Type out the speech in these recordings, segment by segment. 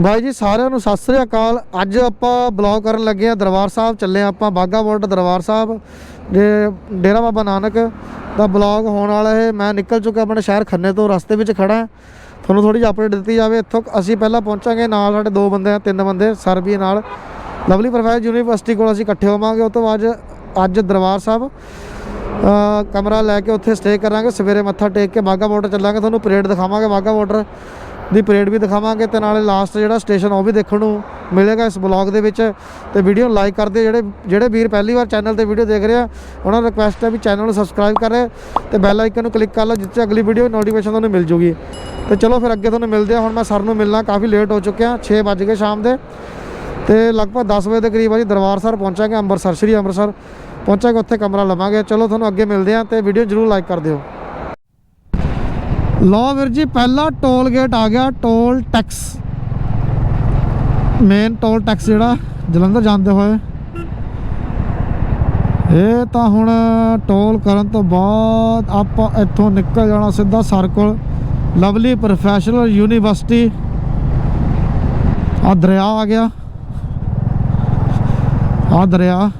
ਬਾਈ ਜੀ, ਸਾਰਿਆਂ ਨੂੰ ਸਤਿ ਸ੍ਰੀ ਅਕਾਲ। ਅੱਜ ਆਪਾਂ ਬਲੌਗ ਕਰਨ ਲੱਗੇ ਆ ਦਰਬਾਰ ਸਾਹਿਬ, ਚੱਲੇ ਆ ਆਪਾਂ ਬਾਗਾ ਬਾਰਡਰ ਦਰਬਾਰ ਸਾਹਿਬ, ਜੇ ਡੇਰਾ ਬਾਬਾ ਨਾਨਕ ਦਾ ਬਲੌਗ ਹੋਣ ਵਾਲਾ ਹੈ। ਮੈਂ ਨਿਕਲ ਚੁੱਕਾ ਆਪਣੇ ਸ਼ਹਿਰ ਖੰਨੇ ਤੋਂ, ਰਸਤੇ ਵਿੱਚ ਖੜਾ ਤੁਹਾਨੂੰ ਥੋੜੀ ਜਿਹੀ ਅਪਡੇਟ ਦਿੱਤੀ ਜਾਵੇ। ਇੱਥੋਂ ਅਸੀਂ ਪਹਿਲਾਂ ਪਹੁੰਚਾਂਗੇ ਨਾਲ ਸਾਡੇ ਦੋ ਬੰਦੇ ਆ, ਤਿੰਨ ਬੰਦੇ, ਸਰ ਵੀ ਨਾਲ। ਲਵਲੀ ਪ੍ਰੋਫੈਸਰ ਯੂਨੀਵਰਸਿਟੀ ਕੋਲ ਅਸੀਂ ਇਕੱਠੇ ਹੋਵਾਂਗੇ। ਉਸ ਤੋਂ ਬਾਅਦ ਅੱਜ ਦਰਬਾਰ ਸਾਹਿਬ ਕਮਰਾ ਲੈ ਕੇ ਉੱਥੇ ਸਟੇ ਕਰਾਂਗੇ। ਸਵੇਰੇ ਮੱਥਾ ਟੇਕ ਕੇ ਬਾਗਾ ਬਾਰਡਰ ਚੱਲਾਂਗੇ। ਤੁਹਾਨੂੰ ਪਰੇਡ ਦਿਖਾਵਾਂਗੇ ਬਾਗਾ ਬਾਰਡਰ ਦੀ ਪਰੇਡ ਵੀ ਦਿਖਾਵਾਂਗੇ ਤੇ ਨਾਲੇ ਲਾਸਟ ਜਿਹੜਾ ਸਟੇਸ਼ਨ ਉਹ ਵੀ ਦੇਖਣ ਨੂੰ ਮਿਲੇਗਾ ਇਸ ਬਲੌਗ ਦੇ ਵਿੱਚ। ਤੇ ਵੀਡੀਓ ਨੂੰ ਲਾਈਕ ਕਰਦੇ ਜਿਹੜੇ ਜਿਹੜੇ ਵੀਰ ਪਹਿਲੀ ਵਾਰ ਚੈਨਲ ਤੇ ਵੀਡੀਓ ਦੇਖ ਰਹੇ ਆ, ਉਹਨਾਂ ਨੂੰ ਰਿਕੁਐਸਟ ਹੈ ਵੀ ਚੈਨਲ ਨੂੰ ਸਬਸਕ੍ਰਾਈਬ ਕਰੇ ਤੇ ਬੈਲ ਆਈਕਨ ਨੂੰ ਕਲਿੱਕ ਕਰ ਲਓ, ਜਿੱਥੇ ਅਗਲੀ ਵੀਡੀਓ ਨੋਟੀਫਿਕੇਸ਼ਨ ਤੁਹਾਨੂੰ ਮਿਲ ਜੂਗੀ। ਤੇ ਚਲੋ ਫਿਰ ਅੱਗੇ ਤੁਹਾਨੂੰ ਮਿਲਦੇ ਆ, ਹੁਣ ਮੈਂ ਸਰ ਨੂੰ ਮਿਲਣਾ, ਕਾਫੀ ਲੇਟ ਹੋ ਚੁੱਕਿਆ 6 ਵੱਜ ਗਏ ਸ਼ਾਮ ਦੇ। ਤੇ ਲਗਭਗ 10 ਵਜੇ ਦੇ ਕਰੀਬ ਅਸੀਂ ਦਰਬਾਰ ਸਾਹਿਬ ਪਹੁੰਚਾਂਗੇ, ਅੰਮ੍ਰਿਤਸਰ, ਸ਼੍ਰੀ ਅੰਮ੍ਰਿਤਸਰ। ਪਹੁੰਚਾਂਗੇ, ਉੱਥੇ ਕਮਰਾ ਲਵਾਂਗੇ। ਚਲੋ ਤੁਹਾਨੂੰ ਅੱਗੇ ਮਿਲਦੇ ਆ ਤੇ ਵੀਡੀਓ ਜਰੂਰ ਲਾਈਕ ਕਰ ਦਿਓ। ਲੋ ਵੀਰ ਜੀ, ਪਹਿਲਾ ਟੋਲ ਗੇਟ ਆ ਗਿਆ, toll tax. Main toll tax ਜਿਹੜਾ, ਜਲੰਧਰ ਜਾਂਦੇ ਹੋਏ। ਇਹ ਤਾਂ ਹੁਣ ਟੋਲ ਕਰਨ ਤੋਂ ਬਾਅਦ ਆਪਾਂ ਇੱਥੋਂ ਨਿਕਲ ਜਾਣਾ ਸਿੱਧਾ ਸਰਕਲ ਲਵਲੀ ਪ੍ਰੋਫੈਸ਼ਨਲ ਯੂਨੀਵਰਸਿਟੀ ਆ ਦਰਿਆ ਆ ਗਿਆ। ਆ ਦਰਿਆ।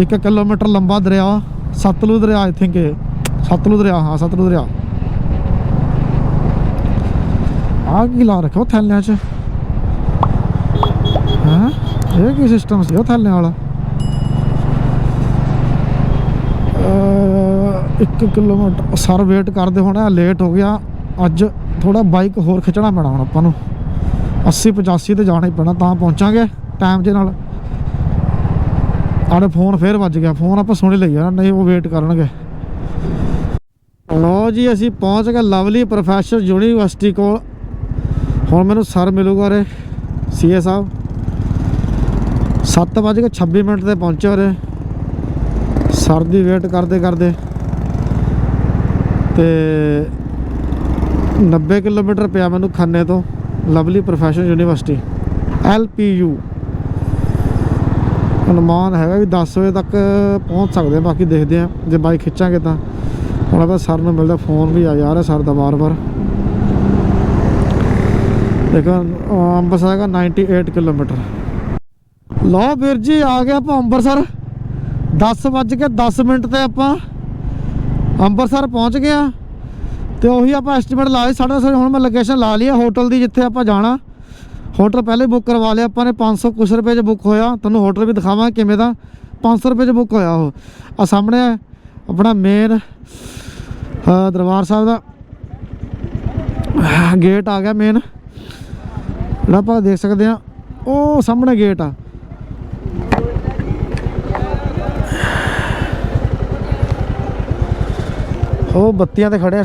1 ਕਿਲੋਮੀਟਰ ਲੰਬਾ ਦਰਿਆ, ਸਤਲੁਜ ਦਰਿਆ ਆਈ ਥਿੰਕ ਇਹ। ਸਤਲੁਜ ਦਰਿਆ, ਹਾਂ, ਸਤਲੁਜ ਦਰਿਆ। ਆ ਕੀ ਲਾ ਰੱਖਿਆ ਥੈਲਿਆਂ 'ਚ? ਹਾਂ? ਇਹ ਕੀ ਸਿਸਟਮ ਸੀ ਉਹ ਥੈਲਿਆਂ ਵਾਲਾ? 1 ਕਿਲੋਮੀਟਰ, ਸਰ ਵੇਟ ਕਰਦੇ ਹੋਣਾ ਲੇਟ ਹੋ ਗਿਆ। ਅੱਜ ਥੋੜਾ ਬਾਈਕ ਹੋਰ ਖਿੱਚਣਾ ਪੈਣਾ ਹੁਣ ਆਪਾਂ ਨੂੰ। 80 85 ਤੇ ਜਾਣਾ ਹੀ ਪੈਣਾ, ਤਾਂ ਪਹੁੰਚਾਂਗੇ ਟਾਈਮ ਦੇ ਨਾਲ। ਆੜੇ ਫੋਨ ਫੇਰ ਵੱਜ ਗਿਆ ਫੋਨ ਆਪਾਂ ਸੁਣ ਲਈ ਲਈਆ ਨਹੀਂ ਉਹ ਵੇਟ ਕਰਨਗੇ। ਜੀ, ਅਸੀਂ ਪਹੁੰਚ ਗਏ ਲਵਲੀ ਪ੍ਰੋਫੈਸਰ ਯੂਨੀਵਰਸਿਟੀ ਕੋਲ। ਹੁਣ ਮੈਨੂੰ ਸਰ ਮਿਲੂਗਾ ਰੇ ਸੀਏ ਸਾਹਿਬ। 7:26 ਮਿੰਟ ਤੇ ਪਹੁੰਚੇ ਰੇ ਸਰ ਦੀ ਵੇਟ ਕਰਦੇ ਕਰਦੇ। ਤੇ 90 ਕਿਲੋਮੀਟਰ ਪਿਆ ਮੈਨੂੰ ਖੰਨੇ ਤੋਂ, ਲਵਲੀ ਪ੍ਰੋਫੈਸ਼ਨਲ ਯੂਨੀਵਰਸਿਟੀ ਐਲਪੀਯੂ ਅਨੁਮਾਨ ਹੈਗਾ ਵੀ 10 ਵਜੇ ਤੱਕ ਪਹੁੰਚ ਸਕਦੇ ਆ ਬਾਕੀ ਦੇਖਦੇ ਆ ਜੇ ਬਾਈਕ ਖਿੱਚਾਂਗੇ ਤਾਂ। ਉਹਨਾਂ ਦਾ ਸਰ ਨੂੰ ਮਿਲਦਾ, ਫੋਨ ਵੀ ਆ ਜਾ ਰਿਹਾ ਸਰ ਦਾ ਵਾਰ-ਵਾਰ। ਦੇਖੋ ਅਹ ਅੰਮ੍ਰਿਤਸਰ ਹੈਗਾ 98 ਕਿਲੋਮੀਟਰ। ਲਓ ਵੀਰ ਜੀ, ਆ ਗਿਆ ਆਪਾਂ ਅੰਮ੍ਰਿਤਸਰ 10 ਵੱਜ ਕੇ 10 ਮਿੰਟ ਤੇ ਆਪਾਂ ਅੰਬਰਸਰ ਪਹੁੰਚ ਗਏ ਆ ਤੇ ਉਹੀ ਆਪਾਂ ਐਸਟੀਮੇਟ ਲਾਏ ਲਈ, ਸਾਡਾ ਹੁਣ ਮੈਂ ਲੋਕੇਸ਼ਨ ਲਾ ਲਈ ਆ ਹੋਟਲ ਦੀ ਜਿੱਥੇ ਆਪਾਂ ਜਾਣਾ। ਹੋਟਲ ਪਹਿਲੇ ਬੁੱਕ ਕਰਵਾ ਲਿਆ, ਆਪਾਂ ਨੇ 500 ਕੁਛ ਰੁਪਏ 'ਚ ਬੁੱਕ ਹੋਇਆ। ਤੁਹਾਨੂੰ ਹੋਟਲ ਵੀ ਦਿਖਾਵਾਂ ਕਿਵੇਂ ਦਾ। 500 ਰੁਪਏ 'ਚ ਬੁੱਕ ਹੋਇਆ ਉਹ। ਆ ਸਾਹਮਣੇ ਆਪਣਾ ਮੇਨ ਦਰਬਾਰ ਸਾਹਿਬ ਦਾ ਗੇਟ ਆ ਗਿਆ ਮੇਨ ਜਿਹੜਾ ਆਪਾਂ ਦੇਖ ਸਕਦੇ ਆ ਉਹ ਸਾਹਮਣੇ ਗੇਟ ਆ। ਉਹ ਬੱਤੀਆਂ ਤੇ ਖੜੇ ਆ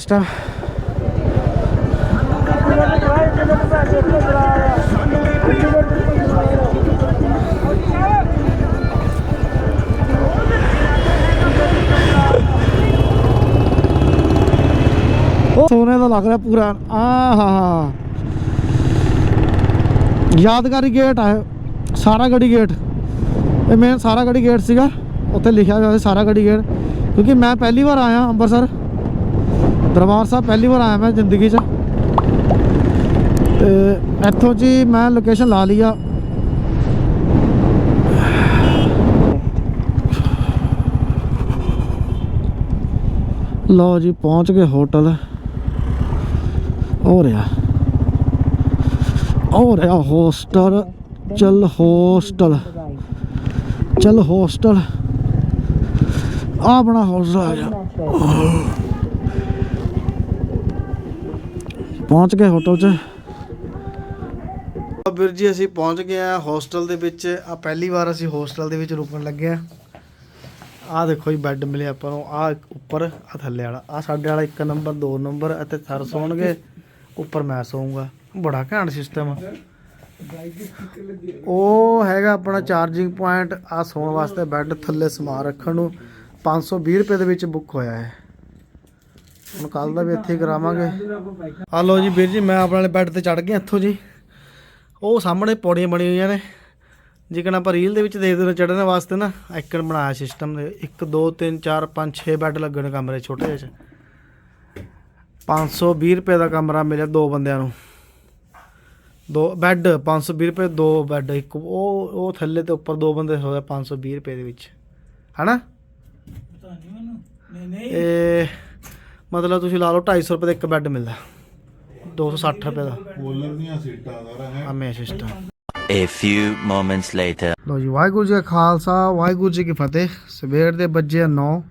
ਉਹ ਸੋਨੇ ਦਾ ਲੱਗ ਰਿਹਾ ਪੂਰਾ। ਆ ਹਾ ਹਾ। ਯਾਦਗਾਰੀ ਗੇਟ ਆ ਇਹ, ਸਾਰਾ ਗੜੀ ਗੇਟ ਇਹ ਮੇਨ ਸਾਰਾ ਗੜੀ ਗੇਟ ਸੀਗਾ। ਉੱਥੇ ਲਿਖਿਆ ਹੋਇਆ ਸੀ ਸਾਰਾ ਗੜੀ ਗੇਟ ਕਿਉਂਕਿ ਮੈਂ ਪਹਿਲੀ ਵਾਰ ਆਇਆ ਅੰਮ੍ਰਿਤਸਰ ਦਰਬਾਰ ਸਾਹਿਬ ਪਹਿਲੀ ਵਾਰ ਆਇਆ ਮੈਂ ਜ਼ਿੰਦਗੀ 'ਚ। ਤੇ ਇੱਥੋਂ ਜੀ ਮੈਂ ਲੋਕੇਸ਼ਨ ਲਾ ਲਈ ਆ। ਲਓ ਜੀ ਪਹੁੰਚ ਗਏ ਹੋਟਲ। ਹੋ ਰਿਹਾ ਹੋ ਰਿਹਾ ਹੋਸਟਲ ਚੱਲ ਹੋਸਟਲ ਚੱਲ ਹੋਸਟਲ ਆ ਬਣਾ ਹੋਸਟਲ ਆ ਗਿਆ ਪਹੁੰਚ ਗਏ ਹੋਟਲ 'ਚ। ਵੀਰ ਜੀ ਅਸੀਂ ਪਹੁੰਚ ਗਏ ਆ ਹੋਸਟਲ ਦੇ ਵਿੱਚ। ਆ ਪਹਿਲੀ ਵਾਰ ਅਸੀਂ ਹੋਸਟਲ ਦੇ ਵਿੱਚ ਰੁਕਣ ਲੱਗੇ ਆ। ਆ ਦੇਖੋ ਜੀ ਬੈੱਡ ਮਿਲੇ ਆਪਾਂ ਨੂੰ। ਆ ਉੱਪਰ ਆ ਥੱਲੇ ਵਾਲਾ। ਆ ਸਾਡੇ ਵਾਲਾ ਇੱਕ ਨੰਬਰ ਦੋ ਨੰਬਰ ਅਤੇ ਥਰ ਸੌਣਗੇ। ਉੱਪਰ ਮੈਂ ਸੌਂਗਾ। ਬੜਾ ਘੈਂਟ ਸਿਸਟਮ ਉਹ ਹੈਗਾ ਆਪਣਾ ਚਾਰਜਿੰਗ ਪੁਆਇੰਟ ਆ ਸੌਣ ਵਾਸਤੇ ਬੈੱਡ ਥੱਲੇ ਸਮਾਨ ਰੱਖਣ ਨੂੰ। 520 ਰੁਪਏ ਦੇ ਵਿੱਚ ਬੁੱਕ ਹੋਇਆ ਹੈ ਹੁਣ ਕੱਲ ਦਾ ਵੀ ਇੱਥੇ ਹੀ ਕਰਾਵਾਂਗੇ। ਆ ਲੋ ਜੀ ਵੀਰ ਜੀ, ਮੈਂ ਆਪਣੇ ਵਾਲੇ ਬੈੱਡ ਤੇ ਚੜ ਗਿਆ ਇੱਥੋਂ ਜੀ। ਉਹ ਸਾਹਮਣੇ ਪੌੜੀਆਂ ਬਣੀਆਂ ਹੋਈਆਂ ਨੇ। ਜਿਕਣ ਆਪਾਂ ਰੀਲ ਦੇ ਵਿੱਚ ਦੇਖਦੇ ਨੇ ਚੜ੍ਹਨ ਵਾਸਤੇ ਨਾ ਆਈਕਨ ਬਣਾਇਆ ਸਿਸਟਮ ਦੇ। 1 2 3 4 5 6 ਬੈੱਡ ਲੱਗਣ ਕਮਰੇ ਛੋਟੇ ਜਿਹੇ 'ਚ। 520 ਰੁਪਏ ਦਾ ਕਮਰਾ ਮਿਲਿਆ ਦੋ ਬੰਦਿਆਂ ਨੂੰ। ਦੋ ਬੈੱਡ 520 ਰੁਪਏ ਦੋ ਬੈੱਡ ਇੱਕ ਉਹ ਉਹ ਥੱਲੇ ਤੇ ਉੱਪਰ ਦੋ ਬੰਦੇ ਹੋਇਆ 520 ਰੁਪਏ ਦੇ ਵਿੱਚ। ਹਨਾ? ਪਤਾ ਨਹੀਂ ਮੈਨੂੰ ਨਹੀਂ ਨਹੀਂ ਇਹ ਮਤਲਬ ਤੁਸੀਂ ਲਾ ਲਓ 250 ਰੁਪਏ ਦਾ ਇੱਕ ਬੈੱਡ ਮਿਲਦਾ। 260 ਰੁਪਏ ਦਾ ਦੀਆਂ ਸੀਟਾਂ ਦਾ। ਹੈ ਆਮੇ system. A few moments later. ਲੋ ਜੀ ਵਾਹਿਗੁਰੂ ਜੀ ਕਾ ਖਾਲਸਾ ਵਾਹਿਗੁਰੂ ਜੀ ਕੀ ਫਤਿਹ। ਸਵੇਰ ਦੇ ਵੱਜੇ 9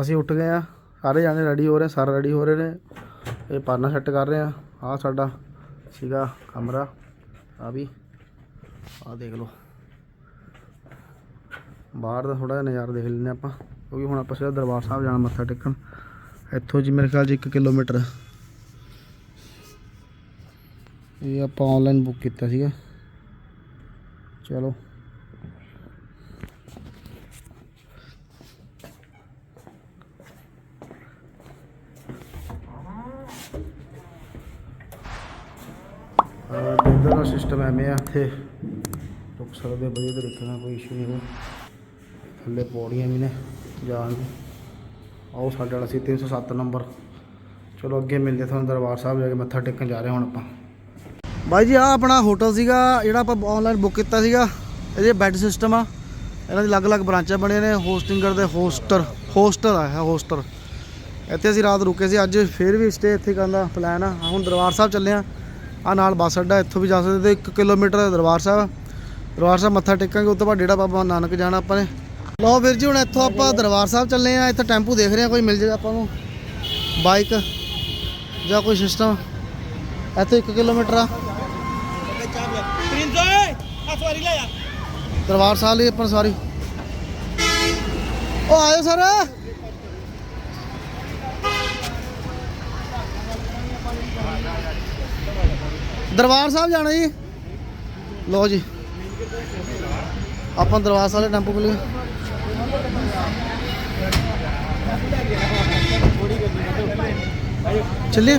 ਅਸੀਂ ਉੱਠ ਗਏ ਆ। ਸਾਰੇ ਜਾਣੇ ਰੈਡੀ ਹੋ ਰਹੇ ਸਾਰੇ ਰੈਡੀ ਹੋ ਰਹੇ ਨੇ। ਇਹ ਪਾਨਾ ਸੈੱਟ ਕਰ ਰਹੇ ਆ। ਆ ਸਾਡਾ ਸੀਗਾ ਕਮਰਾ ਆ ਵੀ ਆ ਦੇਖ ਲਓ। ਬਾਹਰ ਦਾ ਥੋੜਾ ਜਿਹਾ ਨਜ਼ਾਰਾ ਦੇਖ ਲੈਂਦੇ ਆਪਾਂ, ਕਿਉਂਕਿ ਹੁਣ ਆਪਾਂ ਸਿੱਧਾ ਦਰਬਾਰ ਸਾਹਿਬ ਜਾਣਾ ਮੱਥਾ ਟੇਕਣ। ਇੱਥੋਂ ਜੀ ਮੇਰੇ ਖਿਆਲ ਜੀ 1 ਕਿਲੋਮੀਟਰ। ਇਹ ਆਪਾਂ ਆਨਲਾਈਨ ਬੁੱਕ ਕੀਤਾ ਸੀਗਾ। ਚਲੋ ਡਿੰਗਰ ਦਾ ਸਿਸਟਮ ਐਵੇਂ ਆ ਇੱਥੇ ਰੁਕ ਸਕਦੇ ਹੋ ਵਧੀਆ ਤਰੀਕੇ ਨਾਲ, ਕੋਈ ਇਸ਼ੂ ਨਹੀਂ ਹੈ ਥੱਲੇ ਪੌੜੀਆਂ ਵੀ ਨੇ, ਜਾਣ ਦੀ। ਆਓ ਸਾਡੇ ਵਾਲਾ ਸੀ 307 ਨੰਬਰ। ਚਲੋ ਅੱਗੇ ਮਿਲਦੇ ਤੁਹਾਨੂੰ ਦਰਬਾਰ ਸਾਹਿਬ ਜਾ ਕੇ, ਮੱਥਾ ਟੇਕਣ ਜਾ ਰਹੇ ਹੁਣ ਆਪਾਂ। ਬਾਈ ਜੀ ਆ ਆਪਣਾ ਹੋਟਲ ਸੀਗਾ, ਜਿਹੜਾ ਆਪਾਂ ਆਨਲਾਈਨ ਬੁੱਕ ਕੀਤਾ ਸੀਗਾ। ਇਹਦੇ ਬੈੱਡ ਸਿਸਟਮ ਆ। ਇਹਨਾਂ ਦੀ ਅਲੱਗ-ਅਲੱਗ ਬ੍ਰਾਂਚਾਂ ਬਣੀਆਂ ਨੇ ਹੋਸਟਿੰਗ ਦੇ ਹੋਸਟਰ ਹੋਸਟਰ ਆ ਹੈ ਹੋਸਟਰ ਇੱਥੇ ਅਸੀਂ ਰਾਤ ਰੁਕੇ ਸੀ, ਅੱਜ ਫੇਰ ਵੀ ਸਟੇ ਇੱਥੇ ਕਰਨ ਦਾ ਪਲਾਨ ਆ। ਹੁਣ ਦਰਬਾਰ ਸਾਹਿਬ ਚੱਲੇ ਆ ਆ ਨਾਲ ਬੱਸ ਅੱਡਾ ਇੱਥੋਂ ਵੀ ਜਾ ਸਕਦੇ ਤੇ 1 ਕਿਲੋਮੀਟਰ ਦਰਬਾਰ ਸਾਹਿਬ। ਦਰਬਾਰ ਸਾਹਿਬ ਮੱਥਾ ਟੇਕਾਂਗੇ ਉਸ ਤੋਂ ਬਾਅਦ ਡੇੜਾ ਬਾਬਾ ਨਾਨਕ ਜਾਣਾ ਆਪਾਂ ਨੇ। ਲਓ ਵੀਰ ਜੀ, ਹੁਣ ਇੱਥੋਂ ਆਪਾਂ ਦਰਬਾਰ ਸਾਹਿਬ ਚੱਲੇ ਆ, ਇੱਥੇ ਟੈਂਪੂ ਦੇਖ ਰਹੇ ਆ, ਕੋਈ ਮਿਲ ਜਾਏ ਆਪਾਂ ਨੂੰ। ਬਾਈਕ ਜਾਂ ਕੋਈ ਸਿਸਟਮ ਇੱਥੇ 1 ਕਿਲੋਮੀਟਰ ਆ। ਦਰਬਾਰ ਸਾਹਿਬ ਲਈ ਆਪਾਂ ਸਾਰੀ। ਉਹ ਆਇਓ ਸਰ। ਦਰਬਾਰ ਸਾਹਿਬ ਜਾਣਾ ਜੀ। ਲੋ ਜੀ। ਆਪਾਂ ਦਰਬਾਰ ਸਾਹਿਬ ਦੇ ਟੈਂਪੂ ਕੋਲ ਚੱਲੀਏ। 100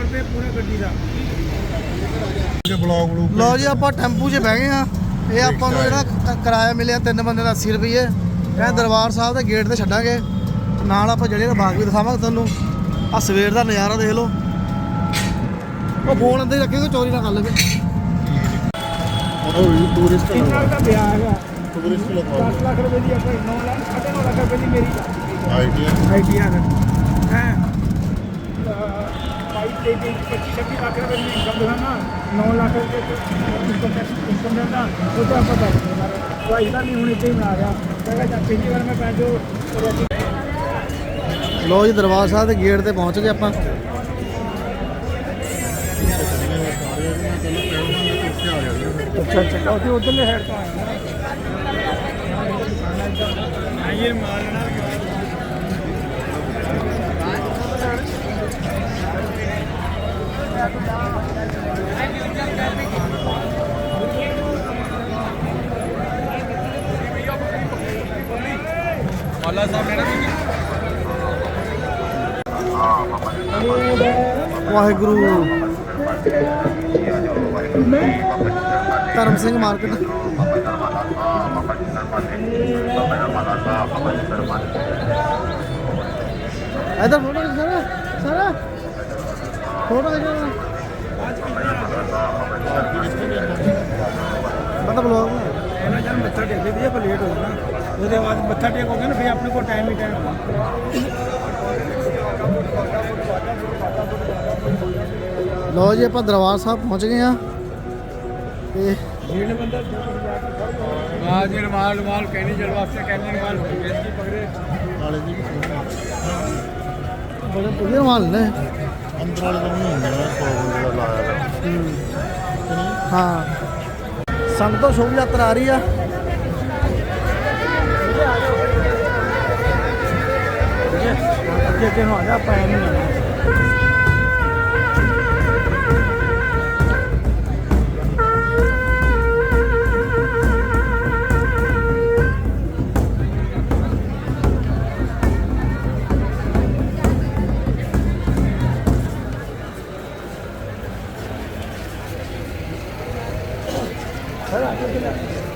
ਰੁਪਏ ਪੂਰੇ ਗੱਡੀ ਦਾ ਕਿ ਲਓ ਜੀ, ਆਪਾਂ ਟੈਂਪੂ 'ਚ ਬਹਿ ਗਏ ਆ ਇਹ ਆਪਾਂ ਨੂੰ ਜਿਹੜਾ ਕਿਰਾਇਆ ਮਿਲਿਆ ਤਿੰਨ ਬੰਦੇ ਦਾ 80 ਰੁਪਏ ਇਹ ਦਰਬਾਰ ਸਾਹਿਬ ਦੇ ਗੇਟ ਤੇ ਛੱਡਾਂਗੇ। ਨਾਲ ਆਪਾਂ ਜਿਹੜੇ ਬਾਗ ਵੀ ਦਿਖਾਵਾਂਗੇ ਤੁਹਾਨੂੰ। ਆ ਸਵੇਰ ਦਾ ਨਜ਼ਾਰਾ ਦੇਖ ਲਓ। ਉਹ ਫੋਨ ਅੰਦਰ ਰੱਖੇ ਕੋਈ ਚੋਰੀ ਨਾ ਕਰ ਲਵੇ। ਉਹ ਟੂਰਿਸਟ ਕਿੰਨਾ ਦਾ ਵਿਆਹ ਹੈਗਾ? ਟੂਰਿਸਟ 10 ਲਗਾਓ ਲੱਖ ਰੁਪਏ ਦੀ ਆਪਾਂ 9 ਲੱਖ 9.5 ਲੱਖ ਰੁਪਏ ਦੀ ਮੇਰੀ ਆਈਡੀਆ? ਆਈਡੀਆ ਹੈ ਹੈ? ਭਾਈ ਤੇ ਦੀ 25 26 ਲੱਖ ਰੁਪਏ ਦੀ ਇਨਕਮ ਦਿਖਾਣਾ 9 ਲੱਖ ਰੁਪਏ ਇਨਕਮ ਟੈਕਸ ਇਨਕਮ ਉਹ ਤਾਂ ਆਪਾਂ ਦੱਸ ਦਿੰਦੇ ਭਾਈ ਦਾ ਨਹੀਂ ਹੁਣ ਇੱਥੇ ਹੀ ਬਣਾ ਰਿਹਾ। ਕਹਿੰਦਾ ਜਾਂ ਪਿਛਲੀ ਵਾਰ ਮੈਂ ਪੈ ਜੋ ਲਓ ਜੀ ਦਰਬਾਰ ਸਾਹਿਬ ਦੇ ਗੇਟ ਤੇ ਪਹੁੰਚ ਗਏ ਆਪਾਂ। ਅੱਛਾ ਅੱਛਾ। ਉਹ ਉਧਰਲੇ ਹੈਡ ਤੋਂ ਆਇਆ ਨਾ। ਇਹ ਮਾਰਨਾ ਵਾਹਿਗੁਰੂ। ਧਰਮ ਸਿੰਘ ਮਾਰਕੀਟ ਇਧਰ ਫੋਟੋ ਸਰ ਸਰ ਫੋਟੋ ਖਿਚੋ ਬੰਦਾ ਬਲੌਗ ਇਹਨਾਂ ਜਨ ਮੱਥਾ ਟੇਕਦੇ ਵੀ ਆਪਾਂ ਲੇਟ ਹੋ ਜਾਣਾ ਉਹਦੇ ਬਾਅਦ ਮੱਥਾ ਟੇਕ ਹੋ ਗਿਆ ਨਾ ਫਿਰ ਆਪਣੇ ਕੋਲ ਟਾਈਮ ਹੀ ਟਾਈਮ ਲਓ ਜੀ ਆਪਾਂ ਦਰਬਾਰ ਸਾਹਿਬ ਪਹੁੰਚ ਗਏ ਆ ਤੇ ਜਿਹੜੇ ਬੰਦਾ ਆ ਜੇ ਰਮਾਲ ਰਮਾਲ ਕਹਿਣੀ ਜਲ ਵਾਸਤੇ ਕਹਿਣੀ ਰਮਾਲ ਕੀ ਪਕੜੇ ਨਾਲੇ ਜੀ ਬੜੇ ਵਧੀਆ ਮਾਲ ਨੇ। ਅੰਦਰ ਵਾਲੇ ਦਾ ਨਹੀਂ ਹੁੰਦਾ 100 ਬੰਦੇ ਦਾ ਲਾਇਆ ਹੋਇਆ। ਹਾਂ। ਸੰਗਤ ਤੋਂ ਸ਼ੋਭ ਯਾਤਰਾ ਆ ਰਹੀ ਆ। ਅੱਗੇ ਅੱਗੇ ਨੂੰ ਆ ਜਾ ਆਪਾਂ ਐਵੇਂ ਨਹੀਂ 很软就这个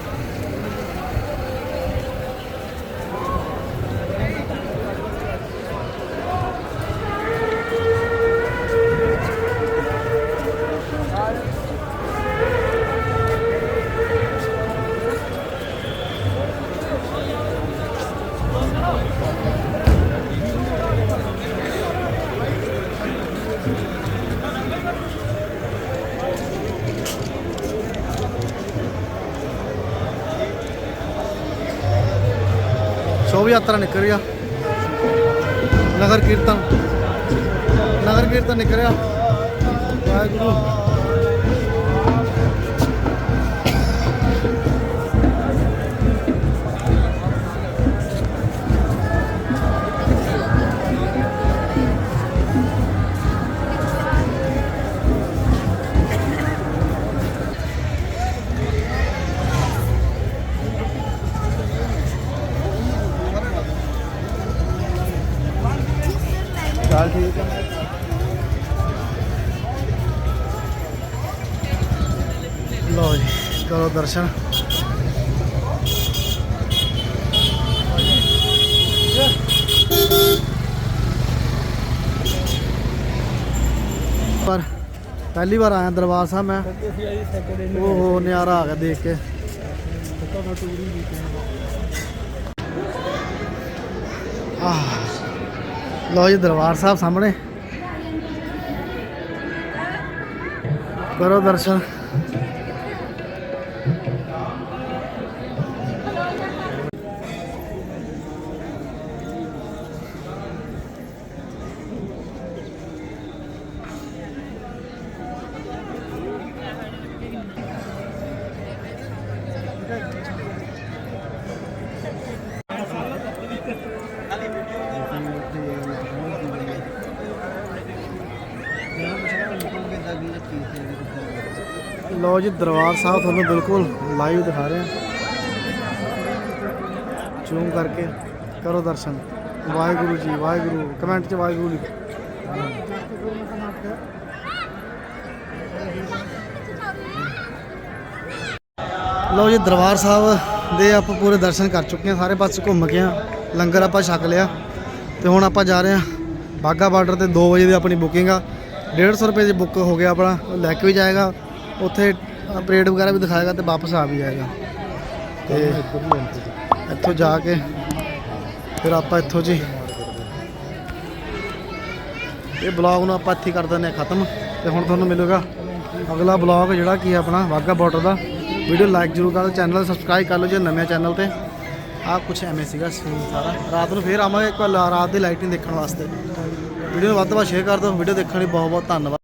ਸ਼ੋਭ ਯਾਤਰਾ ਨਿਕਲ ਰਿਹਾ। ਨਗਰ ਕੀਰਤਨ। ਨਗਰ ਕੀਰਤਨ ਨਿਕਲ ਰਿਹਾ। ਵਾਹਿਗੁਰੂ। ਲਓ ਜੀ ਕਰੋ ਦਰਸ਼ਨ ਪਰ ਪਹਿਲੀ ਵਾਰ ਆਇਆ ਦਰਬਾਰ ਸਾਹਿਬ ਮੈਂ ਉਹ ਹੋ ਨਿਆਰਾ ਆ ਗਿਆ ਦੇਖ ਕੇ ਆਹ ਲਓ ਜੀ ਦਰਬਾਰ ਸਾਹਿਬ ਸਾਹਮਣੇ ਕਰੋ ਦਰਸ਼ਨ ਲਓ ਜੀ, ਦਰਬਾਰ ਸਾਹਿਬ ਤੁਹਾਨੂੰ ਬਿਲਕੁਲ ਲਾਈਵ ਦਿਖਾ ਰਹੇ ਹਾਂ। ਜ਼ੂਮ ਕਰਕੇ ਕਰੋ ਦਰਸ਼ਨ। ਵਾਹਿਗੁਰੂ ਜੀ, ਵਾਹਿਗੁਰੂ। ਕਮੈਂਟ 'ਚ ਵਾਹਿਗੁਰੂ ਲਿਖੋ। ਲਓ ਜੀ, ਦਰਬਾਰ ਸਾਹਿਬ ਦੇ ਆਪਾਂ ਪੂਰੇ ਦਰਸ਼ਨ ਕਰ ਚੁੱਕੇ ਹਾਂ। ਸਾਰੇ ਪਾਸੇ ਘੁੰਮ ਕੇ ਹਾਂ। ਲੰਗਰ ਆਪਾਂ ਛਕ ਲਿਆ। ਤੇ ਹੁਣ ਆਪਾਂ ਜਾ ਰਹੇ ਹਾਂ ਬਾਗਾ ਬਾਰਡਰ ਤੇ 2 ਵਜੇ ਦੀ ਆਪਣੀ ਬੁਕਿੰਗ ਆ। 150 ਰੁਪਏ ਦੀ ਬੁੱਕ ਹੋ ਗਿਆ ਆਪਣਾ। ਉਹ ਲੈ ਕੇ ਵੀ ਜਾਏਗਾ। ਉੱਥੇ ਪਰੇਡ ਵਗੈਰਾ ਵੀ ਦਿਖਾਏਗਾ ਤੇ ਵਾਪਸ ਆ ਵੀ ਜਾਏਗਾ। ਤੇ ਇੱਥੋਂ ਜਾ ਕੇ ਫਿਰ ਆਪਾਂ ਇੱਥੋਂ ਜੀ ਇਹ ਬਲੌਗ ਨੂੰ ਆਪਾਂ ਇੱਥੇ ਕਰ ਦਿੰਦੇ ਹਾਂ ਖਤਮ ਤੇ ਹੁਣ ਤੁਹਾਨੂੰ ਮਿਲੂਗਾ ਅਗਲਾ ਬਲੌਗ ਜਿਹੜਾ ਕੀ ਹੈ ਆਪਣਾ ਵਾਗਾ ਬਾਰਡਰ ਦਾ। ਵੀਡੀਓ ਲਾਈਕ ਜ਼ਰੂਰ ਕਰ ਦਿਓ ਚੈਨਲ ਸਬਸਕ੍ਰਾਈਬ ਕਰ ਲਓ ਜੇ ਨਵੇਂ ਚੈਨਲ ਤੇ। ਆਹ ਕੁਝ ਐਵੇਂ ਸੀਗਾ ਸੀਨ ਸਾਰਾ। ਰਾਤ ਨੂੰ ਫੇਰ ਆਵਾਂਗੇ ਇੱਕ ਵਾਰ ਰਾਤ ਦੀ ਲਾਈਟਿੰਗ ਦੇਖਣ ਵਾਸਤੇ। ਵੀਡੀਓ ਨੂੰ ਵੱਧ ਤੋਂ ਵੱਧ ਸ਼ੇਅਰ ਕਰ ਦਿਓ ਵੀਡੀਓ ਦੇਖਣ ਲਈ ਬਹੁਤ ਬਹੁਤ ਧੰਨਵਾਦ।